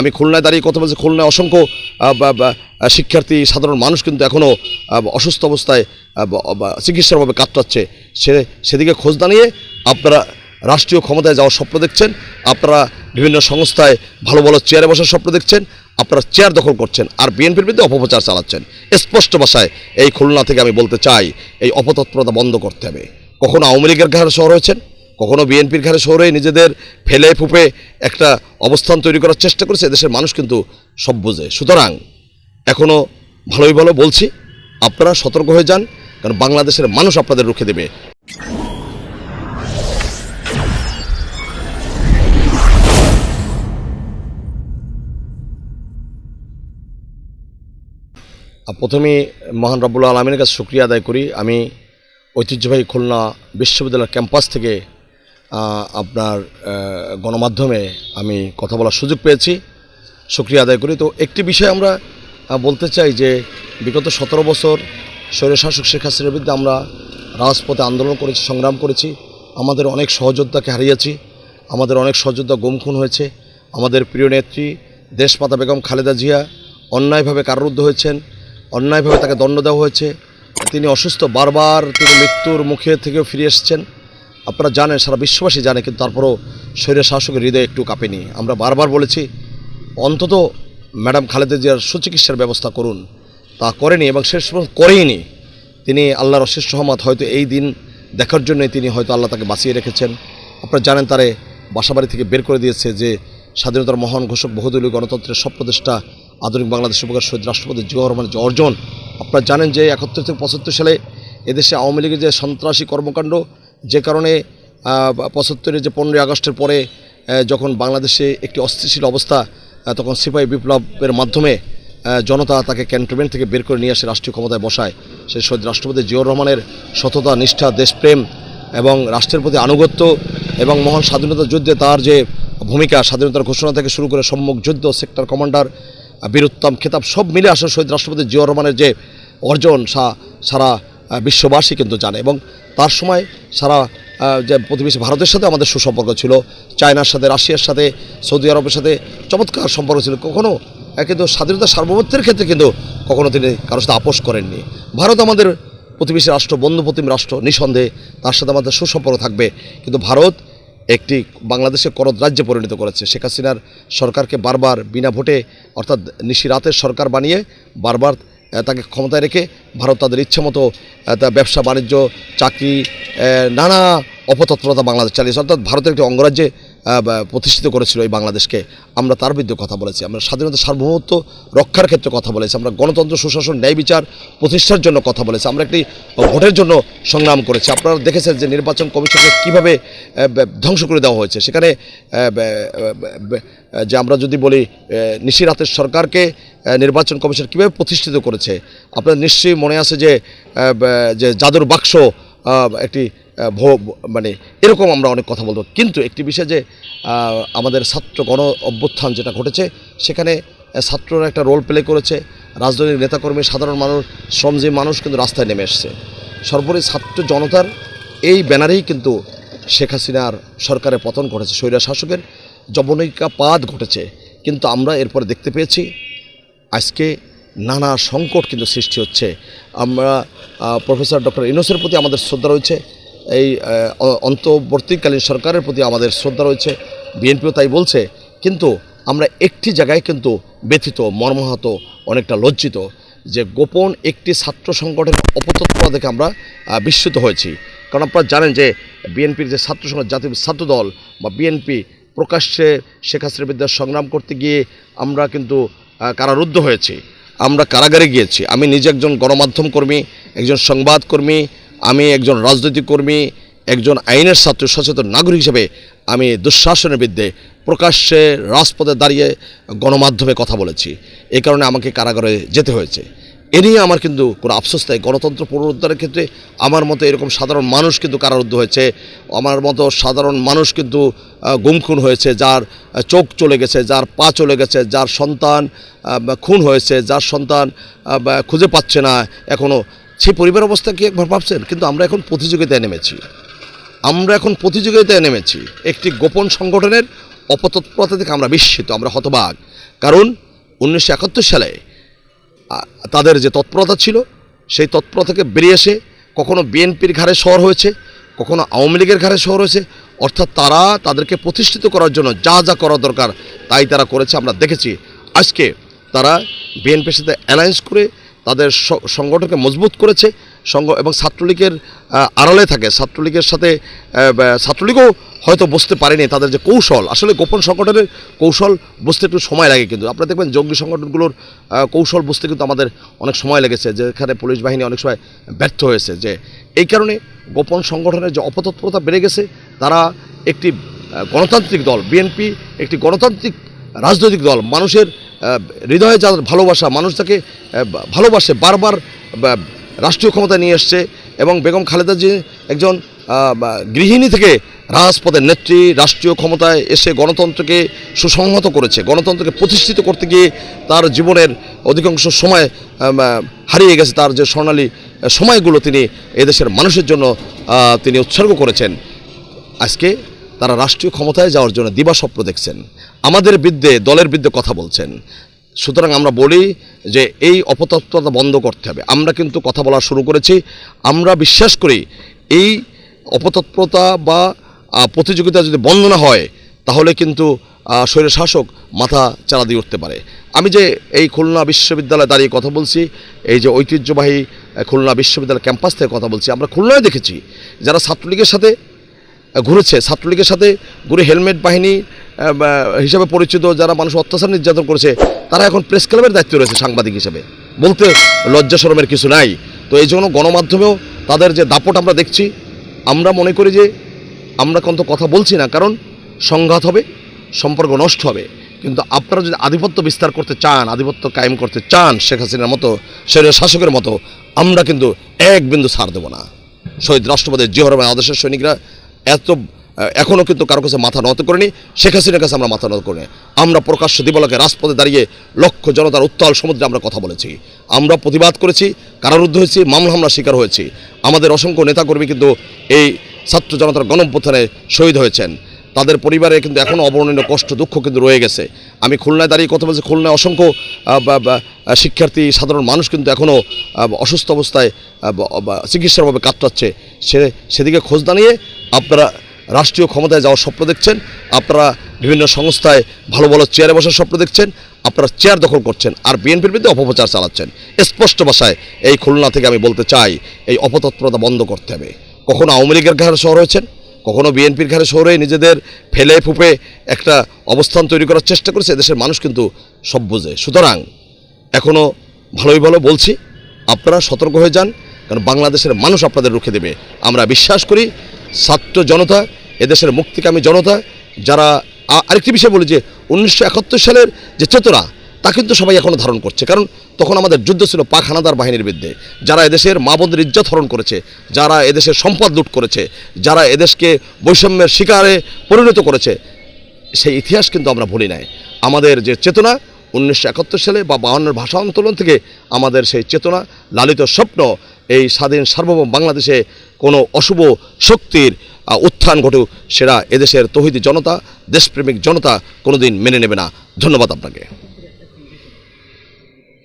আমি খুলনায় দাঁড়িয়ে কথা বলছি। খুলনায় অসংখ্য শিক্ষার্থী, সাধারণ মানুষ কিন্তু এখনও অসুস্থ অবস্থায় বা চিকিৎসাভাবে কাতরাচ্ছে। সে, সেদিকে খোঁজ দাঁড়িয়ে আপনারা রাষ্ট্রীয় ক্ষমতায় যাওয়ার স্বপ্ন দেখছেন। আপনারা বিভিন্ন সংস্থায় ভালো ভালো চেয়ারে বসার স্বপ্ন দেখছেন। আপনারা চেয়ার দখল করছেন। আর বিএনপির বিরুদ্ধে অপপ্রচার চালাচ্ছেন। স্পষ্ট ভাষায় এই খুলনা থেকে আমি বলতে চাই, এই অপতৎপরতা বন্ধ করতে হবে। কখনো আওয়ামী লীগের ঘাড়ে শহর হয়েছেন? কখনো বিএনপির ঘাড়ে শহরে নিজেদের ফেলে ফুপে একটা অবস্থান তৈরি করার চেষ্টা করেছে দেশের মানুষ কিন্তু সব বোঝে। সুতরাং এখনও ভালোই ভালো বলছি, আপনারা সতর্ক হয়ে যান, কারণ বাংলাদেশের মানুষ আপনাদের রুখে দেবে। প্রথমেই মহান রব্বুল আলমিনের কাছে শুক্রিয়া আদায় করি। আমি ঐতিহ্যবাহী খুলনা বিশ্ববিদ্যালয়ের ক্যাম্পাস থেকে আপনার গণমাধ্যমে আমি কথা বলার সুযোগ পেয়েছি। শুক্রিয়া আদায় করি। তো একটি বিষয় আমরা বলতে চাই যে, বিগত সতেরো বছর স্বৈরশাসক শেখ হাসিনার বিরুদ্ধে আমরা রাজপথে আন্দোলন করেছি, সংগ্রাম করেছি। আমাদের অনেক সহযোদ্ধাকে হারিয়েছি। আমাদের অনেক সহযোদ্ধা গুম খুন হয়েছে। আমাদের প্রিয় নেত্রী দেশমাতা বেগম খালেদা জিয়া অন্যায়ভাবে কারারুদ্ধ হয়েছেন, অন্যায়ভাবে তাকে দণ্ড দেওয়া হয়েছে। তিনি অসুস্থ, বারবার তিনি মৃত্যুর মুখে থেকেও ফিরে এসেছেন। আপনারা জানেন, সারা বিশ্ববাসী জানে, কিন্তু তারপরও শরীরের শাসকের হৃদয় একটু কাঁপেনি আমরা বারবার বলেছি, অন্তত ম্যাডাম খালেদা জিয়ার সুচিকিৎসার ব্যবস্থা করুন। তা করেনি এবং শেষ করেইনি। তিনি আল্লাহর অশেষ সহমত হয়তো এই দিন দেখার জন্যই তিনি হয়তো আল্লাহ তাকে বাঁচিয়ে রেখেছেন। আপনারা জানেন, তারে বাসাবাড়ি থেকে বের করে দিয়েছে যে স্বাধীনতার মহান ঘোষক, বহুদলীয় গণতন্ত্রের স্বপ্রদেষ্টা আধুনিক বাংলাদেশ উপকার শহীদ রাষ্ট্রপতি জিয়াউর রহমানের যে অর্জন। আপনারা জানেন যে একাত্তর থেকে পঁচাত্তর সালে এদেশে আওয়ামী লীগের যে সন্ত্রাসী কর্মকাণ্ড যে কারণে পঁচাত্তরের যে পনেরোই আগস্টের পরে যখন বাংলাদেশে একটি অস্থিতিশীল অবস্থা তখন সিপাহী বিপ্লবের মাধ্যমে জনতা তাকে ক্যান্টনমেন্ট থেকে বের করে নিয়ে আসে রাষ্ট্রীয় ক্ষমতায় বসায়। সেই শহীদ রাষ্ট্রপতি জিয়াউর রহমানের সততা, নিষ্ঠা, দেশপ্রেম এবং রাষ্ট্রের প্রতি আনুগত্য এবং মহান স্বাধীনতা যুদ্ধে তার যে ভূমিকা, স্বাধীনতার ঘোষণা থেকে শুরু করে সম্মুখ যুদ্ধ, সেক্টর কমান্ডার, বীরোত্তম খেতাব সব মিলে আসে শহীদ রাষ্ট্রপতি জিয়াউর রহমানের যে অর্জন, সা- সারা বিশ্ববাসী কিন্তু জানে এবং তার সময় সারা যে প্রতিবেশী ভারতের সাথে আমাদের সুসম্পর্ক ছিল চায়নার সাথে রাশিয়ার সাথে সৌদি আরবের সাথে চমৎকার সম্পর্ক ছিল। কখনো আহ, কিন্তু স্বাধীনতা সার্বভৌমত্বের ক্ষেত্রে কিন্তু কখনো তিনি কারোর সাথে আপোষ করেননি। ভারত আমাদের প্রতিবেশী রাষ্ট্র বন্ধুপ্রতিম রাষ্ট্র নিঃসন্দেহে তার সাথে আমাদের সুসম্পর্ক থাকবে। কিন্তু ভারত একটি বাংলাদেশের করদ রাজ্যে পরিণত করেছে। শেখ হাসিনার সরকারকে বারবার বিনা ভোটে অর্থাৎ নিশি রাতের সরকার বানিয়ে বারবার তাকে ক্ষমতায় রেখে ভারত তাদের ইচ্ছে মতো আহ, তা ব্যবসা বাণিজ্য চাকরি নানা অপতৎপরতা বাংলাদেশ চালিয়েছে। অর্থাৎ ভারতের একটি অঙ্গরাজ্যে প্রতিষ্ঠিত করেছিল এই বাংলাদেশকে আমরা তার বিরুদ্ধে কথা বলেছি। আমরা স্বাধীনতা সার্বভৌমত্ব রক্ষার ক্ষেত্রে কথা বলেছি। আমরা গণতন্ত্র সুশাসন ন্যায় বিচার প্রতিষ্ঠার জন্য কথা বলেছি। আমরা একটি ভোটের জন্য সংগ্রাম করেছি। আপনারা দেখেছেন যে নির্বাচন কমিশনকে কীভাবে ধ্বংস করে দেওয়া হয়েছে। সেখানে যে আমরা যদি বলি নিশিরাতের সরকারকে নির্বাচন কমিশন কীভাবে প্রতিষ্ঠিত করেছে আপনার নিশ্চয়ই মনে আছে যে আহ, ব- যে জাদুর বাক্স একটি মানে এরকম আমরা অনেক কথা বলব। কিন্তু একটি বিষয় যে আমাদের ছাত্র গণ অভ্যুত্থান যেটা ঘটেছে, সেখানে ছাত্ররা একটা রোল প্লে করেছে। রাজনৈতিক নেতাকর্মী, সাধারণ মানুষ, শ্রমজীবী মানুষ কিন্তু রাস্তায় নেমে এসছে। সর্বোপরি ছাত্র জনতার এই ব্যানারেই কিন্তু শেখ হাসিনার সরকারের পতন ঘটেছে। স্বৈরা শাসকের পাত ঘটেছে। কিন্তু আমরা এরপরে দেখতে পেয়েছি, আজকে নানা সংকট কিন্তু সৃষ্টি হচ্ছে। আমরা প্রফেসর ডক্টর ইনোসের প্রতি আমাদের শ্রদ্ধা রয়েছে। এই অন্তর্বর্তীকালীন সরকারের প্রতি আমাদের শ্রদ্ধা রয়েছে, বিএনপিও তাই বলছে, কিন্তু আমরা একটি জায়গায় কিন্তু ব্যথিত, মর্মাহত, অনেকটা লজ্জিত যে গোপন একটি ছাত্র সংগঠনের অপতৎপরা দেখে আমরা বিস্মিত হয়েছি। কারণ আপনারা জানেন যে বিএনপির যে ছাত্র সংগঠন, জাতীয় ছাত্র দল বা বিএনপি প্রকাশ্যে শেখ হাসিনার বিরুদ্ধে সংগ্রাম করতে গিয়ে আমরা কিন্তু কারারুদ্ধ হয়েছি। আমরা কারাগারে গিয়েছি। আমি নিজে একজন গণমাধ্যম কর্মী, একজন সংবাদকর্মী আমি একজন রাজনৈতিক কর্মী, একজন আইনের ছাত্র, সচেতন নাগরিক হিসেবে আমি দুঃশাসনের বিরুদ্ধে প্রকাশ্যে রাজপথে দাঁড়িয়ে গণমাধ্যমে কথা বলেছি। এই কারণে আমাকে কারাগারে যেতে হয়েছে। এ নিয়ে আমার কিন্তু কোনো আফসোস নেই। গণতন্ত্র পুনরুদ্ধারের ক্ষেত্রে আমার মতো এরকম সাধারণ মানুষ কিন্তু কারারুদ্ধ হয়েছে। আমার মতো সাধারণ মানুষ কিন্তু গুমখুন হয়েছে, যার চোখ চলে গেছে, যার পা চলে গেছে, যার সন্তান খুন হয়েছে, যার সন্তান খুঁজে পাচ্ছে না এখনও সেই পরিবার অবস্থা কি একবার ভাবছেন? কিন্তু আমরা এখন প্রতিযোগিতায় নেমেছি। আমরা এখন প্রতিযোগিতায় নেমেছি। একটি গোপন সংগঠনের অপতৎপরতা থেকে আমরা বিস্মিত, আমরা হতবাক। কারণ উনিশশো একাত্তর সালে তাদের যে তৎপরতা ছিল, সেই তৎপরতা থেকে বেরিয়ে এসে কখনো বিএনপির ঘাড়ে শহর হয়েছে, কখনো আওয়ামী লীগের ঘাড়ে শহর হয়েছে। অর্থাৎ তারা তাদেরকে প্রতিষ্ঠিত করার জন্য যা যা করা দরকার, তাই তারা করেছে। আমরা দেখেছি, আজকে তারা বিএনপির সাথে অ্যালায়েন্স করে তাদের সংগঠনকে মজবুত করেছে সংঘ এবং ছাত্রলীগের আড়ালে থাকে। ছাত্রলীগের সাথে ছাত্রলীগও হয়তো বুঝতে পারেনি তাদের যে কৌশল। আসলে গোপন সংগঠনের কৌশল বুঝতে একটু সময় লাগে কিন্তু। আপনারা দেখবেন জঙ্গি সংগঠনগুলোর কৌশল বুঝতে কিন্তু আমাদের অনেক সময় লেগেছে, যেখানে পুলিশ বাহিনী অনেক সময় ব্যর্থ হয়েছে যে, এই কারণে গোপন সংগঠনের যে অপতৎপরতা বেড়ে গেছে, তারা একটি গণতান্ত্রিক দল, বিএনপি একটি গণতান্ত্রিক রাজনৈতিক দল, মানুষের হৃদয়ে যাদের ভালোবাসা, মানুষ তাকে ভালোবাসে, বারবার রাষ্ট্রীয় ক্ষমতা নিয়ে এসছে এবং বেগম খালেদা জি একজন গৃহিণী থেকে রাজপথের নেত্রী, রাষ্ট্রীয় ক্ষমতায় এসে গণতন্ত্রকে সুসংহত করেছে, গণতন্ত্রকে প্রতিষ্ঠিত করতে গিয়ে তার জীবনের অধিকাংশ সময় হারিয়ে গেছে তার যে স্বর্ণালী সময়গুলো তিনি এদেশের মানুষের জন্য তিনি উৎসর্গ করেছেন। আজকে তারা রাষ্ট্রীয় ক্ষমতায় যাওয়ার জন্য দিবাস্বপ্ন দেখছেন। আমাদের বিরুদ্ধে, দলের বিরুদ্ধে কথা বলছেন। সুতরাং আমরা বলি যে এই অপতৎপরতা বন্ধ করতে হবে। আমরা কিন্তু কথা বলা শুরু করেছি। আমরা বিশ্বাস করি এই অপতৎপরতা বা প্রতিযোগিতা যদি বন্ধ না হয়, তাহলে কিন্তু স্বৈর শাসক মাথা চালা দিয়ে উঠতে পারে। আমি যে এই খুলনা বিশ্ববিদ্যালয়ে দাঁড়িয়ে কথা বলছি, এই যে ঐতিহ্যবাহী খুলনা বিশ্ববিদ্যালয় ক্যাম্পাস থেকে কথা বলছি, আমরা খুলনায় দেখেছি যারা ছাত্রলীগের সাথে ঘুরেছে। ছাত্রলীগের সাথে ঘুরে হেলমেট বাহিনী হিসাবে পরিচিত যারা মানুষ অত্যাচার নির্যাতন করেছে, তারা এখন প্রেস ক্লাবের দায়িত্ব রয়েছে সাংবাদিক হিসেবে। বলতে লজ্জা শরমের কিছু নাই। তো এই জন্য গণমাধ্যমেও তাদের যে দাপট আমরা দেখছি, আমরা মনে করি যে আমরা কিন্তু কথা বলছি না, কারণ সংঘাত হবে, সম্পর্ক নষ্ট হবে। কিন্তু আপনারা যদি আধিপত্য বিস্তার করতে চান, আধিপত্য কায়েম করতে চান শেখ হাসিনার মতো শরীরের শাসকের মতো, আমরা কিন্তু এক বিন্দু ছাড় দেবো না। শহীদ রাষ্ট্রপতি জিহর আদেশের সৈনিকরা এত এখনও কিন্তু কারও কাছে মাথা নত করেনি। শেখ হাসিনার কাছে আমরা মাথা নত করিনি আমরা প্রকাশ্য দিবলকে রাজপথে দাঁড়িয়ে লক্ষ জনতার উত্তাল সমুদ্রে আমরা কথা বলেছি। আমরা প্রতিবাদ করেছি, কারারুদ্ধ হয়েছি, মামলা হামলা শিকার হয়েছি। আমাদের অসংখ্য নেতাকর্মী কিন্তু এই ছাত্র জনতার গণপ্রথানে শহীদ হয়েছেন। তাদের পরিবারে কিন্তু এখনও অবর্ণনীয় কষ্ট, দুঃখ কিন্তু রয়ে গেছে। আমি খুলনায় দাঁড়িয়ে কথা বলছি, খুলনায় অসংখ্য শিক্ষার্থী, সাধারণ মানুষ কিন্তু এখনও অসুস্থ অবস্থায় চিকিৎসার কাতরাচ্ছে। সে, সেদিকে খোঁজ দাঁড়িয়ে আপনারা রাষ্ট্রীয় ক্ষমতায় যাওয়ার স্বপ্ন দেখছেন, আপনারা বিভিন্ন সংস্থায় ভালো ভালো চেয়ারে বসার স্বপ্ন দেখছেন, আপনারা চেয়ার দখল করছেন, আর বিএনপির বিরুদ্ধে অপপ্রচার চালাচ্ছেন। স্পষ্ট ভাষায় এই খুলনা থেকে আমি বলতে চাই, এই অপতৎপরতা বন্ধ করতে হবে। কখনো আওয়ামী লীগের ঘাড়ে শহর হয়েছেন কখনো বিএনপির ঘাড়ে শহরে নিজেদের ফেলে ফুপে একটা অবস্থান তৈরি করার চেষ্টা করেছে দেশের মানুষ কিন্তু সব বুঝে। সুতরাং এখনও ভালোই ভালো বলছি, আপনারা সতর্ক হয়ে যান, কারণ বাংলাদেশের মানুষ আপনাদের রুখে দেবে। আমরা বিশ্বাস করি ছাত্র জনতা, এদেশের মুক্তিকামী জনতা, যারা আরেকটি বিষয় বলি যে উনিশশো একাত্তর সালের যে চেতনা, তা কিন্তু সবাই এখনও ধারণ করছে। কারণ তখন আমাদের যুদ্ধ ছিল পাক হানাদার বাহিনীর বিরুদ্ধে। যারা এদেশের মা বোনদের ইজ্জত হরণ করেছে, যারা এদেশের সম্পদ লুট করেছে, যারা এদেশকে বৈষম্যের শিকারে পরিণত করেছে, সেই ইতিহাস কিন্তু আমরা ভুলি নাই। আমাদের যে চেতনা উনিশশো একাত্তর সালে বা বাহান্নর ভাষা আন্দোলন থেকে আমাদের সেই চেতনা লালিত স্বপ্ন এই স্বাধীন সার্বভৌম বাংলাদেশে কোনো অশুভ শক্তির উত্থান ঘটুক, সেটা এদেশের তহিদি জনতা, দেশপ্রেমিক জনতা কোনোদিন মেনে নেবে না। ধন্যবাদ আপনাকে।